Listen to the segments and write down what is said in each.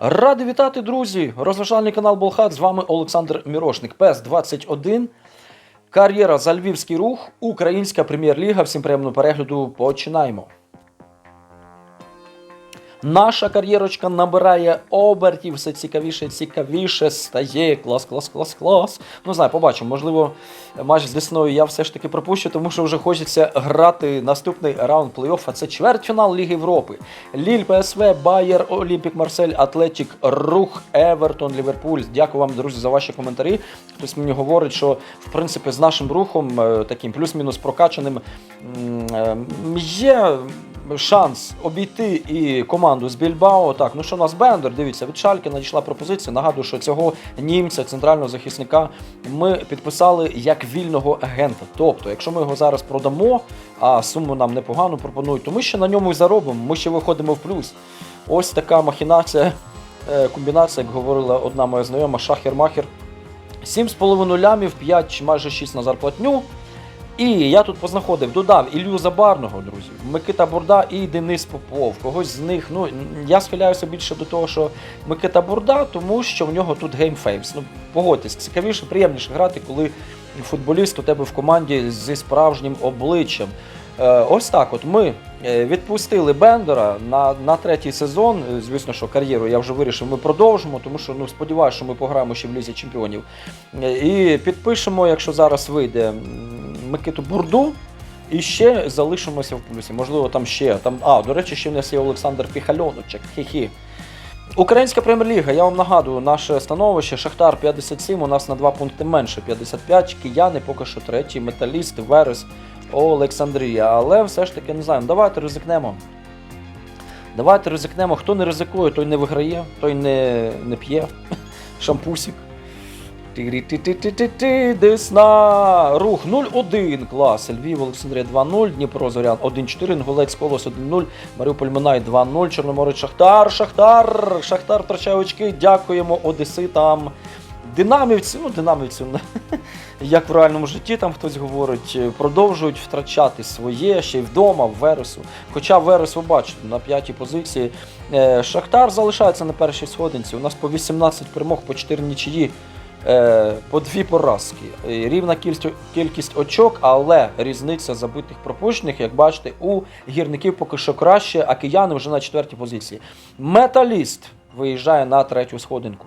Радий вітати, друзі! Розважальний канал Болхат. З вами Олександр Мірошник. ПЕС 21. Кар'єра за Львівський рух. Українська прем'єр-ліга. Всім приємного перегляду. Починаємо. Наша кар'єрочка набирає обертів, все цікавіше цікавіше стає. Клас, клас, клас, клас. Ну, знаю, побачимо. Можливо, матч з Десною я все ж таки пропущу, тому що вже хочеться грати наступний раунд плей-офф, а це чвертьфінал Ліги Європи. Ліль, ПСВ, Байер, Олімпік Марсель, Атлетік, Рух, Евертон, Ліверпуль. Дякую вам, друзі, за ваші коментарі. Хтось мені говорить, що в принципі з нашим рухом, е, таким плюс-мінус прокачаним, е, є шанс обійти і команду з Більбао. Так, ну що у нас Бендер, дивіться, від Шальки надійшла пропозиція. Нагадую, що цього німця, центрального захисника, ми підписали як вільного агента. Тобто, якщо ми його зараз продамо, а суму нам непогану пропонують, то ми ще на ньому і заробимо, ми ще виходимо в плюс. Ось така махінація, е, комбінація, як говорила одна моя знайома, шахер-махер. 7,5 лямів, 5 чи майже 6 на зарплатню. І я тут познаходив, додав Ілью Забарного, друзі, Микита Бурда і Денис Попов. Когось з них. Ну я схиляюся більше до того, що Микита Бурда, тому що в нього тут геймфеймс. Ну погодьтесь, цікавіше, приємніше грати, коли футболіст у тебе в команді зі справжнім обличчям. Е, Ось так. От ми е, відпустили Бендера на, на третій сезон. Е, Звісно, що кар'єру я вже вирішив, ми продовжимо, тому що ну сподіваюся, що ми пограємо ще в лізі чемпіонів. І підпишемо, якщо зараз вийде Микиту Бурду. І ще залишимося в плюсі. Можливо, там ще. Там, а, до речі, ще в нас є Олександр Піхальоночек. Хі-хі. Українська прем'єр-ліга, я вам нагадую, наше становище Шахтар 57, у нас на 2 пункти менше 55, кияни поки що третій, металіст, Верес, Олександрія. Але все ж таки не знаю, давайте ризикнемо. Давайте ризикнемо. Хто не ризикує, той не виграє, той не, не п'є. Шампусік. Десна. Рух 0-1. Клас. Львів, Олександрія 2-0. Дніпро Зорян 1-4. Інгулець Колос 1-0. Маріуполь Минай 2-0. Чорноморець Шахтар. Шахтар. Шахтар втрачає очки. Дякуємо Одеситам. Динамівці, ну динамівці, як в реальному житті там хтось говорить, продовжують втрачати своє ще й вдома, в Вересу. Хоча Верес, ви бачите, на п'ятій позиції. Е, Шахтар залишається на першій сходинці. У нас по 18 перемог, по 4 нічиї, по дві поразки. Е, Рівна кількість, очок, але різниця забитих пропущених, як бачите, у гірників поки що краще, а кияни вже на четвертій позиції. Металіст виїжджає на третю сходинку.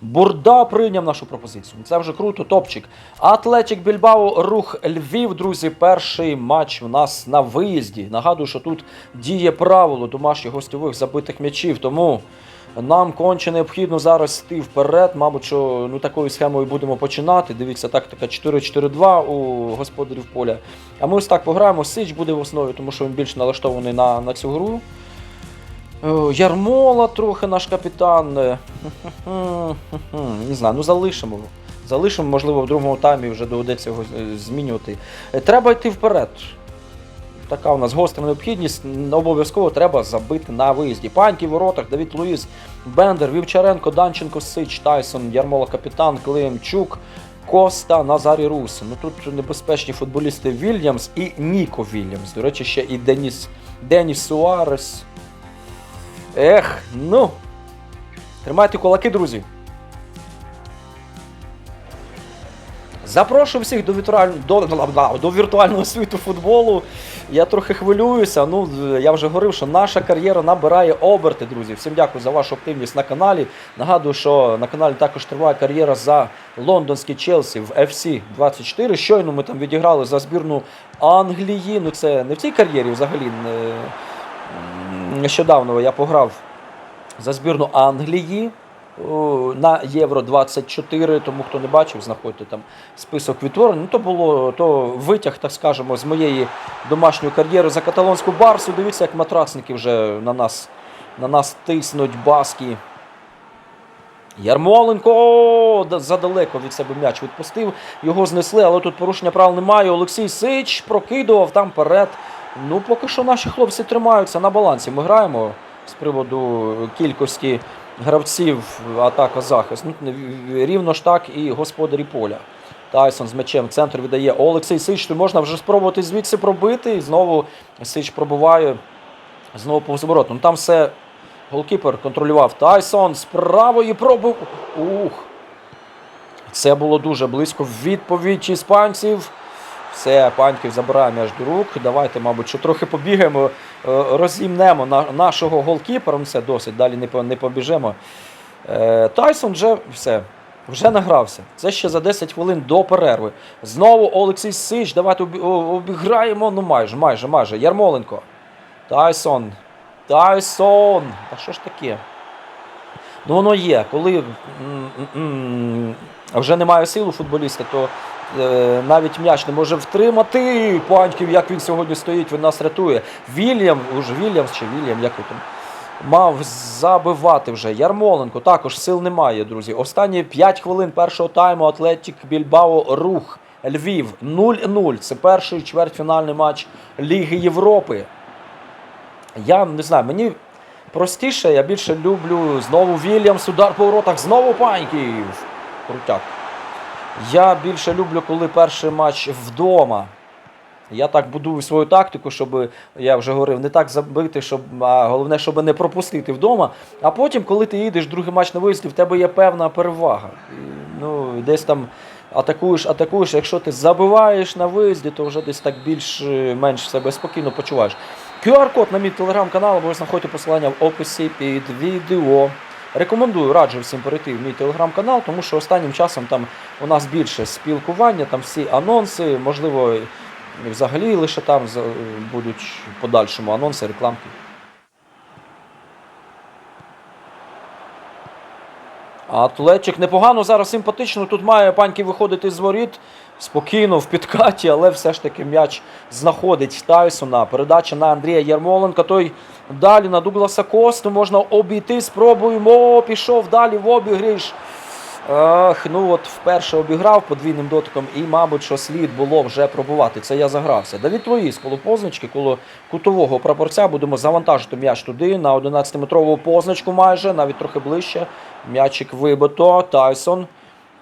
Бурда прийняв нашу пропозицію. Це вже круто, топчик. Атлетік Більбао, рух Львів, друзі. Перший матч у нас на виїзді. Нагадую, що тут діє правило домашніх гостьових забитих м'ячів. Тому нам конче необхідно зараз йти вперед. Мабуть, що ну, такою схемою будемо починати. Дивіться, тактика 4-4-2 у господарів поля. А ми ось так пограємо. Сич буде в основі, тому що він більш налаштований на, на цю гру. Е, Ярмола трохи наш капітан. Е, Не знаю, ну залишимо. Залишимо, можливо, в другому таймі вже доведеться його змінювати. Е, Треба йти вперед. Така у нас гостра необхідність. Обов'язково треба забити на виїзді. Паньки в воротах, Давід Луїс, Бендер, Вівчаренко, Данченко, Сич, Тайсон, Ярмола капітан, Климчук, Коста, Назарі Рус. Ну тут небезпечні футболісти Вільямс і Ніко Вільямс. До речі, ще і Деніс, Деніс Суарес. Ех, ну. Тримайте кулаки, друзі. Запрошую всіх до, віртуаль... до... до віртуального світу футболу. Я трохи хвилююся. Ну, я вже говорив, що наша кар'єра набирає оберти, друзі. Всім дякую за вашу активність на каналі. Нагадую, що на каналі також триває кар'єра за лондонський Челсі в FC 24. Щойно ми там відіграли за збірну Англії. Ну, це не в цій кар'єрі взагалі. Нещодавно я пограв за збірну Англії на Євро 24, тому хто не бачив, знаходьте там список відтворень. Ну, то було то витяг, так скажемо, з моєї домашньої кар'єри за каталонську барсу. Дивіться, як матрасники вже на нас, на нас тиснуть баски. Ярмоленко задалеко від себе м'яч відпустив. Його знесли, але тут порушення правил немає. Олексій Сич прокидував там перед. Ну, поки що наші хлопці тримаються на балансі. Ми граємо з приводу кількості гравців атака захист. Ну, рівно ж так і господарі поля. Тайсон з м'ячем в центр віддає. Олексій Сич, можна вже спробувати звідси пробити. І знову Сич пробуває. Знову повз ворот. Ну там все Голкіпер контролював Тайсон з правої пробив. Ух. Це було дуже близько. Відповідь іспанців. Все, паньків забирає м'яч до рук. Давайте, мабуть, що трохи побігаємо, е, розімнемо нашого голкіпера. Ну, Це досить, далі не, по- не побіжимо. Е, Тайсон вже все. Вже награвся. Це ще за 10 хвилин до перерви. Знову Олексій Сич. Давайте обіграємо. Ну майже, майже, майже. Ярмоленко. Тайсон. Тайсон. Та що ж таке? Ну воно є. Коли м, м, м, вже немає сил у футболіста, то навіть м'яч не може втримати. Паньків, як він сьогодні стоїть, він нас рятує. Вільям, уже Вільямс чи Вільям, як там. Мав забивати вже. Ярмоленко також сил немає, друзі. Останні 5 хвилин першого тайму Атлетік Більбао Рух Львів 0-0. Це перший чвертьфінальний матч Ліги Європи. Я не знаю, мені простіше, я більше люблю знову Вільямс, удар по воротах, знову Паньків. Крутяк. Я більше люблю, коли перший матч вдома. Я так будую свою тактику, щоб я вже говорив, не так забити, щоб а головне, щоб не пропустити вдома. А потім, коли ти їдеш другий матч на виїзді, в тебе є певна перевага. Ну, десь там атакуєш, атакуєш. Якщо ти забиваєш на виїзді, то вже десь так більш-менш себе спокійно почуваєш. QR-код на мій телеграм-канал, або знаходите посилання в описі під відео. Рекомендую, раджу всім перейти в мій телеграм-канал, тому що останнім часом там у нас більше спілкування, там всі анонси, можливо, взагалі лише там будуть в подальшому анонси, рекламки. Атлетчик непогано зараз симпатично. Тут має паньки виходити з воріт спокійно в підкаті, але все ж таки м'яч знаходить Тайсона. Передача на Андрія Ярмоленка. Той далі на Дугласа Косту можна обійти. Спробуємо. Пішов далі в обігріш. Ах, ну от вперше обіграв подвійним дотиком, і, мабуть, що слід було вже пробувати. Це я загрався. Давід Луїс, коло позначки, коло кутового прапорця. Будемо завантажити м'яч туди на 11-метрову позначку майже, навіть трохи ближче. М'ячик вибито. Тайсон.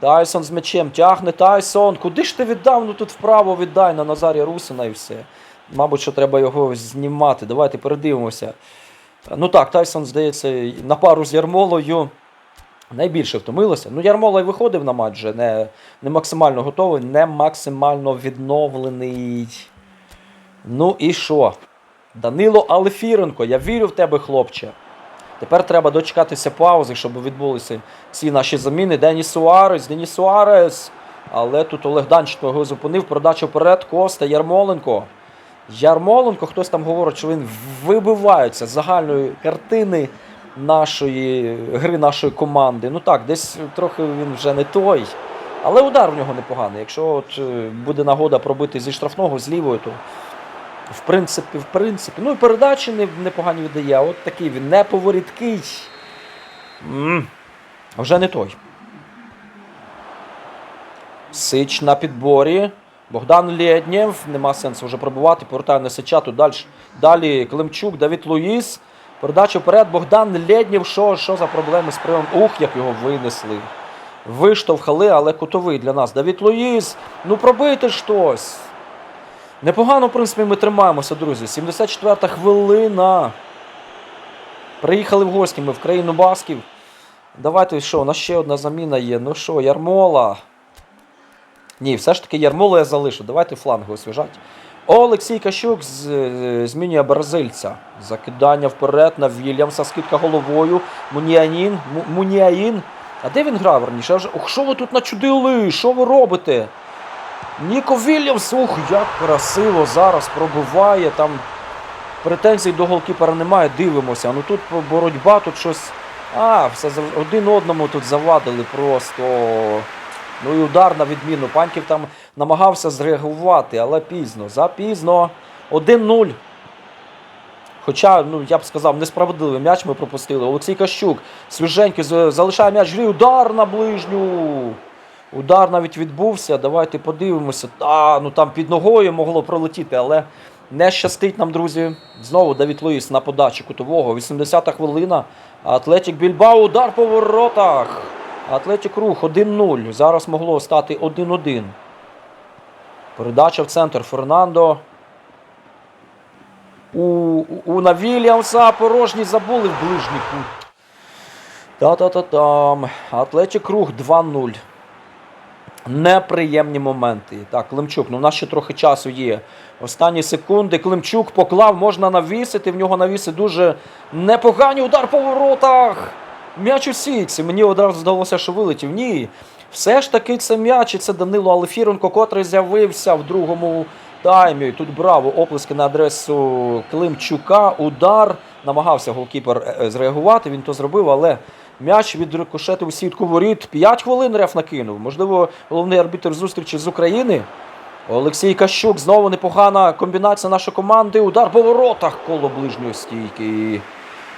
Тайсон з м'ячем тягне. Тайсон. Куди ж ти віддав? Ну тут вправо віддай на Назарія Русина і все. Мабуть, що треба його знімати. Давайте передивимося. Ну так, Тайсон, здається, на пару з Ярмолою. Найбільше втомилося. Ну, Ярмола й виходив на матч, вже, не, не максимально готовий, не максимально відновлений. Ну і що? Данило Алефіренко, я вірю в тебе, хлопче. Тепер треба дочекатися паузи, щоб відбулися ці наші заміни. Деніс Суарес, Деніс Суарес. Але тут Олег Данченко його зупинив. Продача вперед. Коста, Ярмоленко. Ярмоленко, хтось там говорить, що він вибивається з загальної картини нашої гри нашої команди. Ну так, десь трохи він вже не той. Але удар в нього непоганий. Якщо от е, буде нагода пробити зі штрафного з лівою, то в принципі, в принципі. Ну і передачі непогані віддає. От такий він неповорідкий. Вже не той. Сич на підборі. Богдан Лєднєв. Нема сенсу вже пробувати. Повертає на Сича. Тут далі, далі Климчук, Давід Луїс. Передача вперед. Богдан Лєднєв. Що, що за проблеми з привом? Ух, як його винесли. Виштовхали, але кутовий для нас. Давід Луїс. Ну пробити щось. Непогано, в принципі, ми тримаємося, друзі. 74-та хвилина. Приїхали в гості ми в країну Басків. Давайте що, у нас ще одна заміна є. Ну що, Ярмола. Ні, все ж таки Ярмола я залишу. Давайте фланги освіжать. Олексій Кащук е, змінює бразильця. Закидання вперед на Вільямса, скидка головою. Муніанін. Муніаїн. А де він грав раніше? Ох, що ви тут начудили? Що ви робите? Ніко Вільямс, ух, як красиво зараз пробиває. Там претензій до голкіпера немає. Дивимося. Ну тут боротьба, тут щось. А, все один одному тут завадили просто. Ну і удар на відміну. Паньків там намагався зреагувати, але пізно. Запізно. 1-0. Хоча, ну я б сказав, несправедливий м'яч ми пропустили. Олексій Кащук свіженький залишає м'яч. Удар на ближню. Удар навіть відбувся. Давайте подивимося. А, ну там під ногою могло пролетіти, але не щастить нам, друзі. Знову Давід Луїс на подачі кутового. 80-та хвилина. Атлетік Більбао. Удар по воротах. Атлетік Рух 1-0. Зараз могло стати 1-1. Передача в центр Фернандо. у, у на Вільямса. Порожній забули в ближній кут. Та-та-та-там. Атлетік Рух 2-0. Неприємні моменти. Так, Климчук, ну в нас ще трохи часу є. Останні секунди. Климчук поклав, можна навісити. В нього навіси дуже непогані. Удар по воротах. М'яч у сітці. Мені одразу здалося, що вилетів. Ні. Все ж таки це м'яч, і це Данило Алефіренко, котрий з'явився в другому таймі. Тут браво, оплески на адресу Климчука. Удар. Намагався голкіпер е, зреагувати, він то зробив, але м'яч відрикошетив у сітку воріт. 5 хвилин реф накинув. Можливо, головний арбітр зустрічі з України. Олексій Кащук. Знову непогана комбінація нашої команди. Удар по воротах коло ближньої стійки.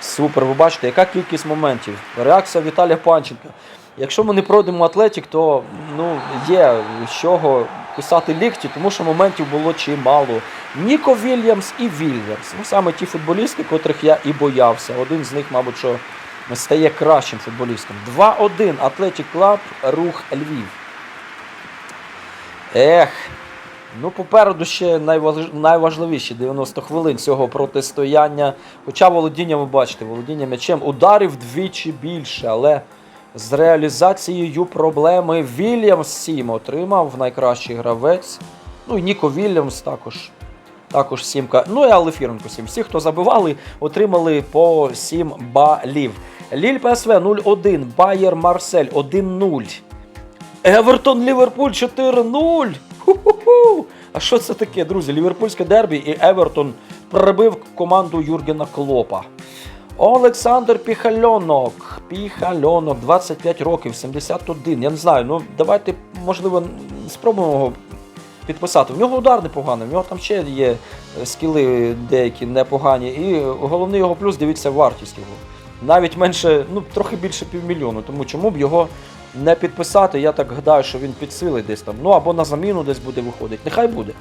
Супер, ви бачите, яка кількість моментів. Реакція Віталія Панченка. Якщо ми не пройдемо Атлетік, то ну, є з чого писати лікті, тому що моментів було чимало. Ніко Вільямс і Вільямс. Ну, саме ті футболісти, котрих я і боявся. Один з них, мабуть, що стає кращим футболістом. 2-1 Атлетік Клаб, рух Львів. Ех. Ну, попереду ще найважливіші 90 хвилин цього протистояння. Хоча володіння, ви бачите, володіння м'ячем ударів двічі більше, але з реалізацією проблеми Вільямс 7 отримав найкращий гравець. Ну і Ніко Вільямс також. Також сімка. Ну і Алефіренко 7. Всі, хто забивали, отримали по 7 балів. Ліль ПСВ 0-1, Байер Марсель 1-0. Евертон Ліверпуль 4-0. Ху-ху-ху. А що це таке, друзі? Ліверпульське дербі і Евертон прибив команду Юргена Клопа. Олександр Піхальонок. Піхальонок, 25 років, 71. Я не знаю, ну давайте, можливо, спробуємо його підписати. В нього удар непоганий, в нього там ще є скіли деякі непогані. І головний його плюс, дивіться, вартість його. Навіть менше, ну трохи більше півмільйону. Тому чому б його не підписати? Я так гадаю, що він підсилий десь там. Ну або на заміну десь буде виходити. Нехай буде.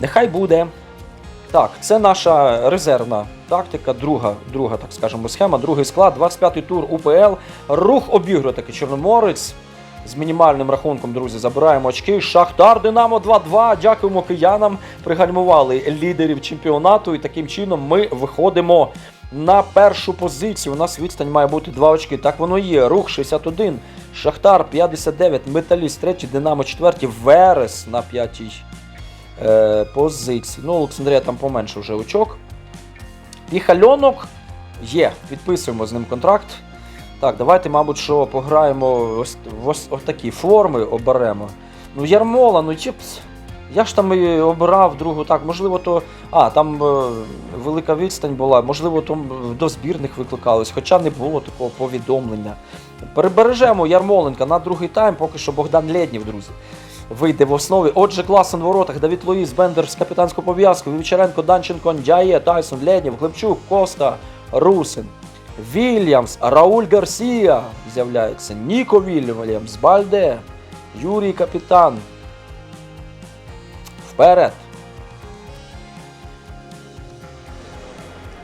Нехай буде. Так, це наша резервна тактика, друга, друга, так скажемо, схема, другий склад, 25-й тур УПЛ. Рух обігрує таки Чорноморець. З мінімальним рахунком, друзі, забираємо очки. Шахтар Динамо 2-2. Дякуємо киянам. Пригальмували лідерів чемпіонату. І таким чином ми виходимо на першу позицію. У нас відстань має бути 2 очки. Так воно є. Рух 61, Шахтар 59, Металіст 3, Динамо 4, Верес на 5 е, позиції. Ну, Олександрія там поменше вже очок. Піхальонок є. Підписуємо з ним контракт. Так, давайте, мабуть, що пограємо ось ось, ось такі форми оберемо. Ну, Ярмола, ну чіпс. Я ж там обирав другу, так, можливо, то. А, там е, велика відстань була, можливо, там до збірних викликались, хоча не було такого повідомлення. Перебережемо Ярмоленка на другий тайм, поки що Богдан Лєднів, друзі. Вийде в основі. Отже, класен в воротах. Давід Луїс, Бендер з капітанською пов'язкою, Вівчаренко, Данченко, Ndяє, Тайсон, Лєднів, Глебчук, Коста, Русин. Вільямс, Рауль Гарсія з'являється, Ніко Вільямс, Бальде, Юрій Капітан. Вперед!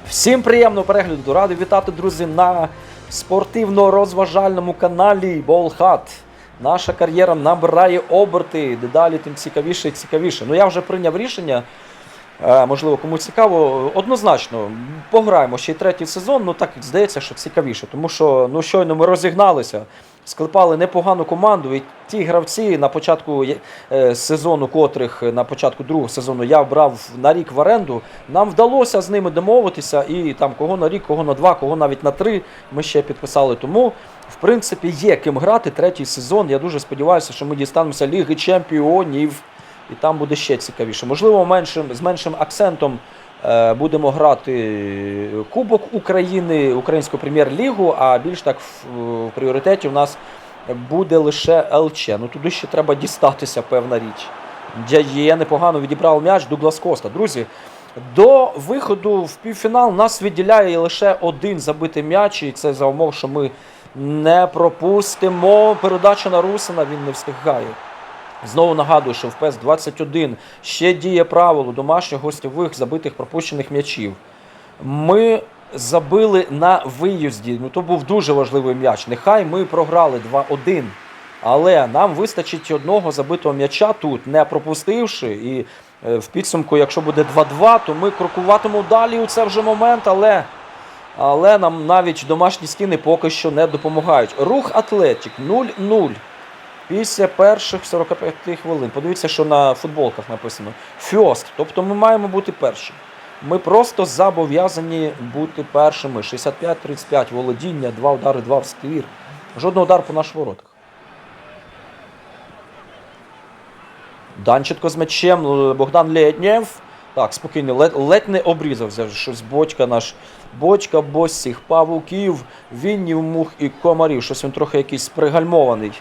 Всім приємного перегляду! Радий вітати, друзі, на спортивно-розважальному каналі Болхат. Наша кар'єра набирає оберти, дедалі тим цікавіше і цікавіше. Ну я вже прийняв рішення. Е, Можливо, кому цікаво, однозначно пограємо ще й третій сезон. Ну так здається, що цікавіше, тому що ну щойно ми розігналися, склепали непогану команду. І ті гравці на початку е, сезону, котрих на початку другого сезону я брав на рік в оренду. Нам вдалося з ними домовитися, і там кого на рік, кого на два, кого навіть на три. Ми ще підписали. Тому, в принципі, є ким грати третій сезон. Я дуже сподіваюся, що ми дістанемося Ліги Чемпіонів. І там буде ще цікавіше. Можливо, меншим, з меншим акцентом е, будемо грати Кубок України, Українську прем'єр-лігу, а більш так в, пріоритеті в нас буде лише ЛЧ. Ну туди ще треба дістатися, певна річ. Дяє непогано відібрав м'яч Дуглас Коста. Друзі, до виходу в півфінал нас відділяє лише один забитий м'яч, і це за умов, що ми не пропустимо. Передача на Русина, він не встигає. Знову нагадую, що в ПЕС 21 ще діє правило домашніх гостьових забитих пропущених м'ячів. Ми забили на виїзді. Ну то був дуже важливий м'яч. Нехай ми програли 2-1. Але нам вистачить одного забитого м'яча тут, не пропустивши. І Е, В підсумку, якщо буде 2-2, то ми крокуватимемо далі у це вже момент, але, але нам навіть домашні стіни поки що не допомагають. Рух Атлетік 0-0. Після перших 45 хвилин. Подивіться, що на футболках написано. Фьост. Тобто ми маємо бути перші. Ми просто зобов'язані бути першими. 65-35 володіння, два удари, два в ствір. Жодного удару по наших воротах. Данченко з м'ячем, е, Богдан Лєднєв. Так, спокійно, ледь, ледь не обрізався. Щось бочка наш. Бочка босіх, павуків, віннів, мух і комарів. Щось він трохи якийсь пригальмований.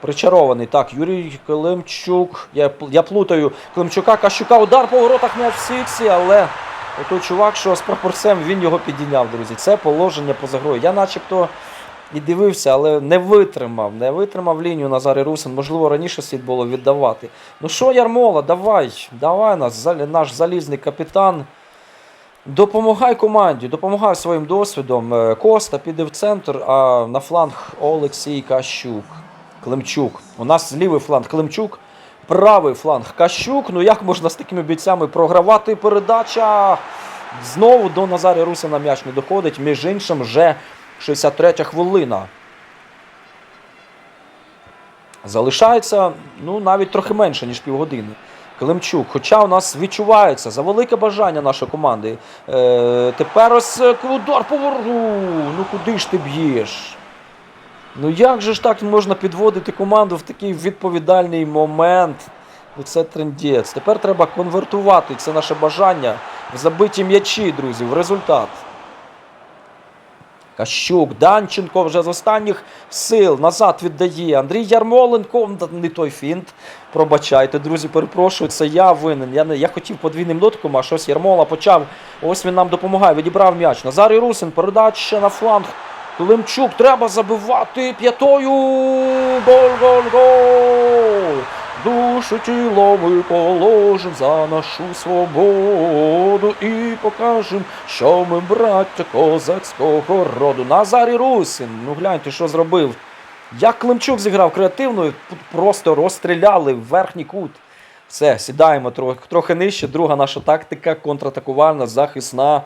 Причарований. Так, Юрій Климчук. Я, я плутаю Климчука, Кащука. Удар по воротах не в сіксі, але той чувак, що з прапорцем, він його підійняв, друзі. Це положення поза грою. Я начебто і дивився, але не витримав. Не витримав лінію Назарій Русин. Можливо, раніше слід було віддавати. Ну що, Ярмола, давай, давай нас, наш залізний капітан. Допомагай команді, допомагай своїм досвідом. Е, Коста піде в центр, а на фланг Олексій Кащук. Климчук. У нас лівий фланг Климчук, правий фланг Кащук. Ну як можна з такими бійцями програвати? Передача знову до Назарія Русина м'яч не доходить. Між іншим, вже 63 хвилина. Залишається ну, навіть трохи менше, ніж півгодини. Климчук, хоча у нас відчувається за велике бажання нашої команди. Е, тепер ось е, удар по вору. Ну куди ж ти б'єш? Ну як же ж так можна підводити команду в такий відповідальний момент? Ну це трендець. Тепер треба конвертувати це наше бажання в забиті м'ячі, друзі, в результат. Кащук, Данченко вже з останніх сил назад віддає. Андрій Ярмоленко, не той фінт. Пробачайте, друзі, перепрошую, це я винен. Я, не, я хотів подвійним дотком, а щось Ярмола почав. Ось він нам допомагає, відібрав м'яч. Назарій Русин, передача на фланг. Климчук, треба забивати п'ятою. Гол, гол, гол! Душу тіло ми положим за нашу свободу і покажем, що ми браття козацького роду. Назарій Русин. Ну гляньте, що зробив. Як Климчук зіграв креативно, просто розстріляли в верхній кут. Все, сідаємо трохи, трохи нижче. Друга наша тактика контратакувальна, захисна.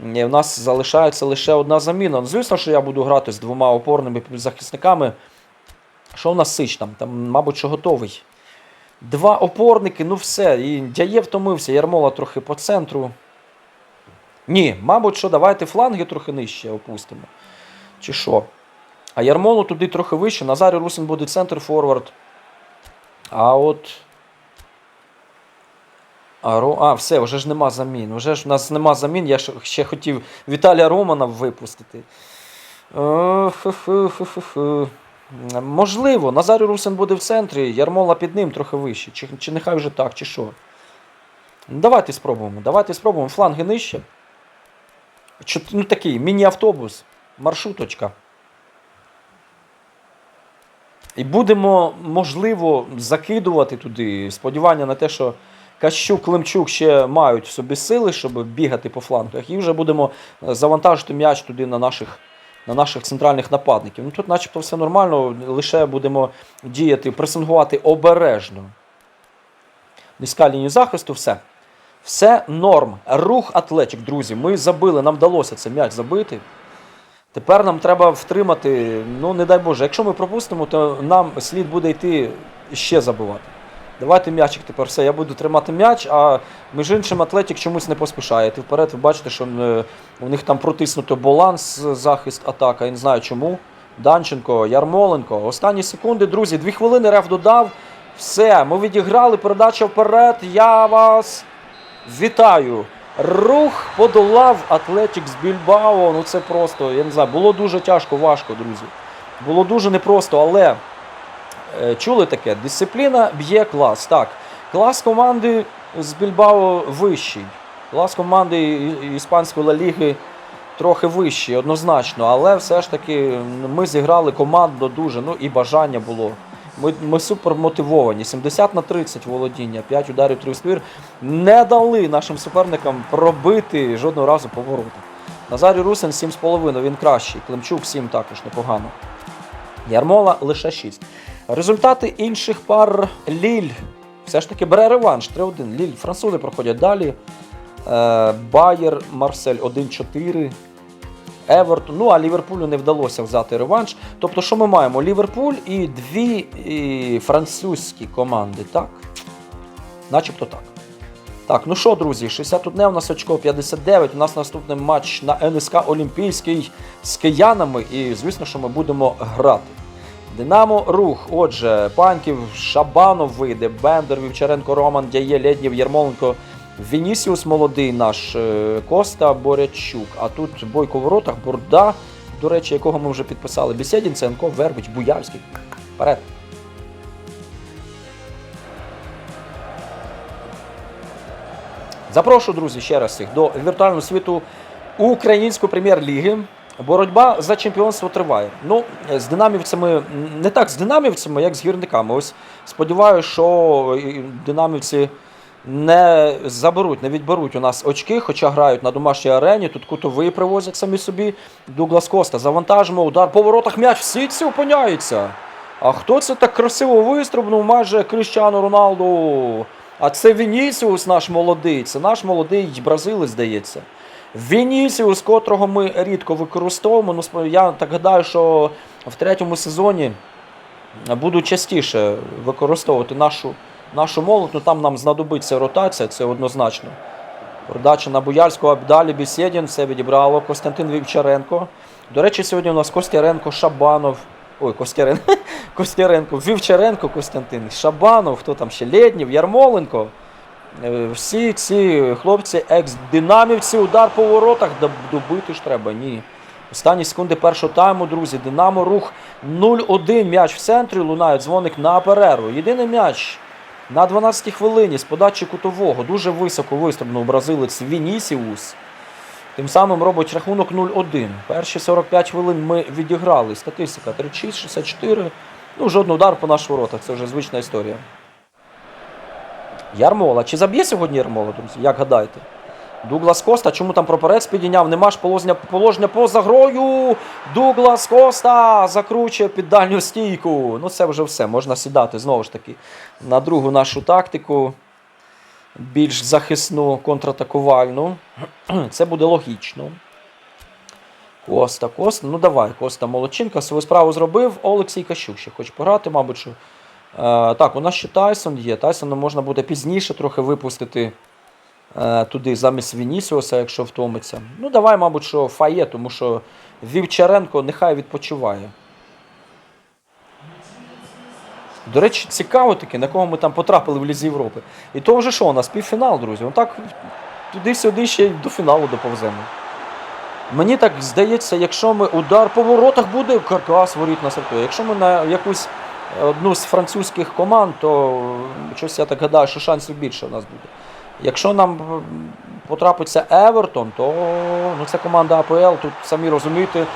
В нас залишається лише одна заміна. Ну, звісно, що я буду грати з двома опорними захисниками. Що у нас Сич там? Там, мабуть, що готовий. Два опорники, ну все. І Дяєв втомився, Ярмола трохи по центру. Ні, мабуть, що давайте фланги трохи нижче опустимо. Чи що? А Ярмолу туди трохи вище. Назарій Русин буде центр форвард. А от. Ро- а, все, вже ж нема замін. Вже ж у нас нема замін. Я ще, хотів Віталія Романа випустити. Е. Можливо, Назарій Русин буде в центрі, Ярмола під ним трохи вище. Чи, чи нехай вже так, чи що. Ну, Давайте спробуємо. Давайте спробуємо. Фланги нижче. Чот- Ну, такий міні-автобус, маршруточка. І будемо, можливо, закидувати туди сподівання на те, що Кащук, Климчук ще мають в собі сили, щоб бігати по флангах. І вже будемо е, завантажити м'яч туди на наших, на наших центральних нападників. Ну тут начебто все нормально, лише будемо діяти, пресингувати обережно. Низька лінія захисту, все. Все норм. Рух Атлетік, друзі. Ми забили, нам вдалося цей м'яч забити. Тепер нам треба втримати, ну не дай Боже, якщо ми пропустимо, то нам слід буде йти ще забивати. Давайте м'ячик тепер все. Я буду тримати м'яч, а між іншим Атлетік чомусь не поспішає. Ти вперед, ви бачите, що е, у них там протиснуто баланс, захист, атака. Я не знаю чому. Данченко, Ярмоленко. Останні секунди, друзі, дві хвилини реф додав. Все, ми відіграли, передача вперед. Я вас вітаю. Рух подолав Атлетік з Більбао. Ну це просто, я не знаю, було дуже тяжко, важко, друзі. Було дуже непросто, але е, чули таке? Дисципліна б'є клас. Так, клас команди з Більбао вищий. Клас команди іспанської Ла Ліги трохи вищий, однозначно. Але все ж таки ми зіграли командно дуже, ну і бажання було. Ми, ми супер мотивовані. 70 на 30 володіння, 5 ударів, 3 ствір. Не дали нашим суперникам пробити жодного разу по воротах. Назарій Русин 7,5, він кращий. Климчук 7 також непогано. Ярмола лише 6. Результати інших пар Ліль все ж таки бере реванш 3-1. Ліль, французи проходять далі. Е, Байер, Марсель 1-4. Евертон. Ну, а Ліверпулю не вдалося взяти реванш. Тобто, що ми маємо? Ліверпуль і дві і французькі команди, так? Начебто так. Так, ну що, друзі, 61 у нас очко, 59. У нас наступний матч на НСК Олімпійський з киянами. І, звісно, що ми будемо грати. Динамо рух. Отже, Панків, Шабанов вийде, Бендер, Вівчаренко, Роман, Дяє, Леднєв, Єрмоленко, Вінісіус молодий наш, е, Коста, Борячук. А тут Бойко в воротах, Бурда, до речі, якого ми вже підписали. Бісєдін, Ценко, Вербич, Буявський. Вперед. Запрошую, друзі, ще раз всіх до віртуального світу Української прем'єр-ліги. Боротьба за чемпіонство триває. Ну, з динамівцями, не так з динамівцями, як з гірниками. Ось сподіваюся, що динамівці не заберуть, не відберуть у нас очки, хоча грають на домашній арені. Тут кутовий привозять самі собі. Дуглас Коста. Завантажимо, удар по воротах м'яч. Всі ці опиняються. А хто це так красиво вистрибнув? Майже Кріщану Роналду. А це Вінісіус наш молодий. Це наш молодий бразилець, здається. Вінісіус, котрого ми рідко використовуємо. Ну, я так гадаю, що в третьому сезоні буду частіше використовувати нашу, нашу молодь. Ну там нам знадобиться ротація, це однозначно. Передача на Буяльського, Абдалі Бісєдін, все відібрало. Костянтин Вівчаренко. До речі, сьогодні у нас Костяренко, Шабанов. Ой, Костяренко, Костяренко, Вівчаренко Костянтин, Шабанов, хто там ще Лєднів, Ярмоленко. Е, Всі ці хлопці, екс-динамівці, удар по воротах, добити ж треба. Ні. Останні секунди першого тайму, друзі. Динамо рух 0-1. М'яч в центрі. Лунає дзвоник на перерву. Єдиний м'яч на 12-й хвилині з подачі кутового. Дуже високо вистрибнув бразилець Вінісіус. Тим самим робить рахунок 0-1. Перші 45 хвилин ми відіграли. Статистика 36-64. Ну, жодний удар по наших воротах. Це вже звична історія. Ярмола. Чи заб'є сьогодні Ярмола, друзі? Як гадаєте? Дуглас Коста, чому там проперець підійняв? Нема ж положення, положення поза грою. Дуглас Коста закручує під дальню стійку. Ну, це вже все. Можна сідати знову ж таки на другу нашу тактику. Більш захисну, контратакувальну. Це буде логічно. Коста, Коста. Ну давай, Коста Молодчинка свою справу зробив. Олексій Кащук ще хоче пограти, мабуть. що. Е, так, у нас ще Тайсон є. Тайсона можна буде пізніше трохи випустити е, туди замість Вінісіуса, якщо втомиться. Ну, давай, мабуть, що Фає, тому що Вівчаренко нехай відпочиває. До речі, цікаво таки, на кого ми там потрапили в Лізі Європи. І то вже що, у нас півфінал, друзі. Ну так туди-сюди ще до фіналу доповземо. Мені так здається, якщо ми удар по воротах буде, каркас воріт на стартує. Якщо ми на якусь одну з французьких команд, то щось я так гадаю, що шансів більше у нас буде. Якщо нам потрапиться Евертон, то ну, це команда АПЛ, тут самі розумієте,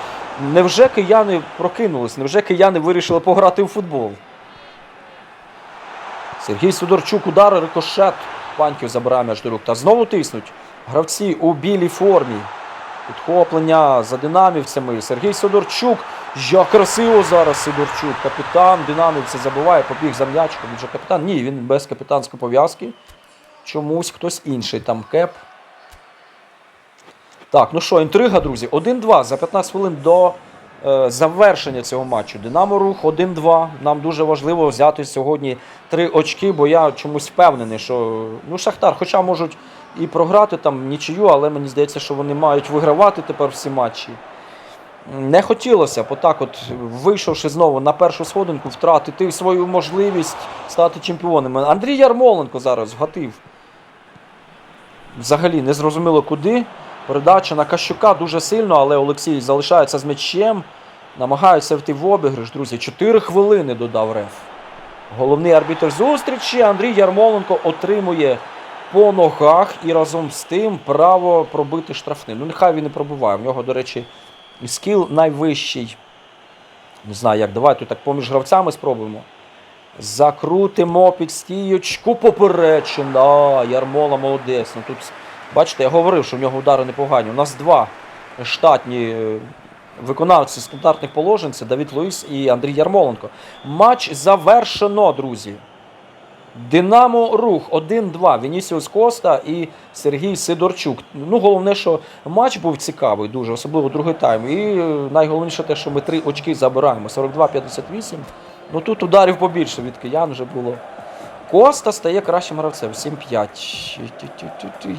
невже кияни прокинулись, невже кияни вирішили пограти у футбол? Сергій Сидорчук, удар, рикошет. Паньків забирає м'яч рук. Та знову тиснуть. Гравці у білій формі. Підхоплення за динамівцями. Сергій Сидорчук. Як красиво зараз Сидорчук. Капітан динамівці забиває, побіг за м'ячком. Він же капітан. Ні, він без капітанської пов'язки. Чомусь хтось інший там кеп. Так, ну що, інтрига, друзі. 1-2 за 15 хвилин до е, завершення цього матчу. Динамо рух 1-2. Нам дуже важливо взяти сьогодні три очки, бо я чомусь впевнений, що ну, Шахтар, хоча можуть і програти там нічию, але мені здається, що вони мають вигравати тепер всі матчі. Не хотілося б отак, от, вийшовши знову на першу сходинку, втратити свою можливість стати чемпіонами. Андрій Ярмоленко зараз вгатив. Взагалі не зрозуміло куди. Передача на Кащука дуже сильно, але Олексій залишається з м'ячем. Намагаються вти в обіграш, друзі. Чотири хвилини додав Реф. Головний арбітр зустрічі Андрій Ярмоленко отримує по ногах і разом з тим право пробити штрафний. Ну, нехай він і пробиває. В нього, до речі, скіл найвищий. Не знаю, як давай тут так поміж гравцями спробуємо. Закрутимо під стіючку поперечина. Ярмола молодець. Ну, тут, бачите, я говорив, що в нього удари непогані. У нас два штатні е, виконавці стандартних положень це Давід Луїс і Андрій Ярмоленко. Матч завершено, друзі. Динамо Рух 1-2. Вінісіус Коста і Сергій Сидорчук. Ну, головне, що матч був цікавий, дуже, особливо другий тайм. І е, найголовніше те, що ми три очки забираємо. 42-58. Ну тут ударів побільше від киян вже було. Коста стає кращим гравцем. 7-5.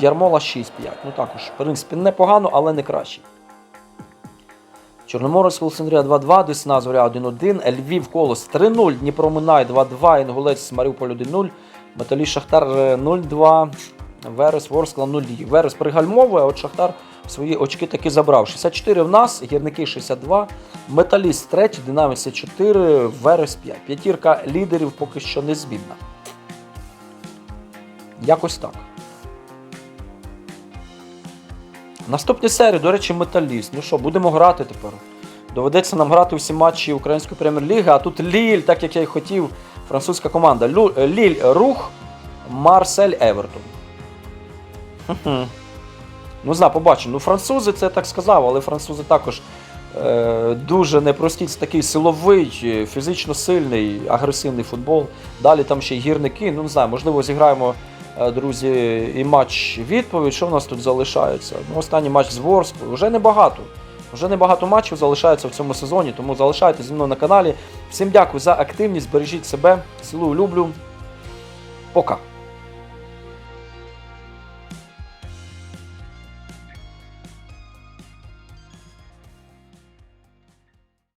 Ярмола 6-5. Ну також, в принципі, непогано, але не кращий. Чорноморець Олександрія 2-2, Десна Зоря 1-1, Львів Колос 3-0, Дніпро Минай 2-2, Інгулець Маріуполь 1-0, Металіст Шахтар е, 0-2, Верес Ворскла 0. Верес пригальмовує, а от Шахтар свої очки таки забрав. 64 в нас, гірники 62, Металіст 3, Динаміці 4, Верес 5. П'ятірка лідерів поки що не змінна. Якось так. Наступні серії, до речі, металіст. Ну що, будемо грати тепер. Доведеться нам грати всі матчі Української прем'єр-ліги, а тут Ліль, так як я й хотів, французька команда. Лю, е, Ліль Рух, Марсель Евертон. Ну, знаю, побачимо. Ну, французи, це я так сказав, але французи також е, дуже непрості. Це такий силовий, е, фізично сильний, агресивний футбол. Далі там ще й гірники. Ну, не знаю, можливо, зіграємо, друзі, і матч відповідь. Що в нас тут залишається? Ну, останній матч з Ворскою. Вже небагато. Вже небагато матчів залишається в цьому сезоні, тому залишайтесь зі мною на каналі. Всім дякую за активність, бережіть себе, цілую, люблю. Пока.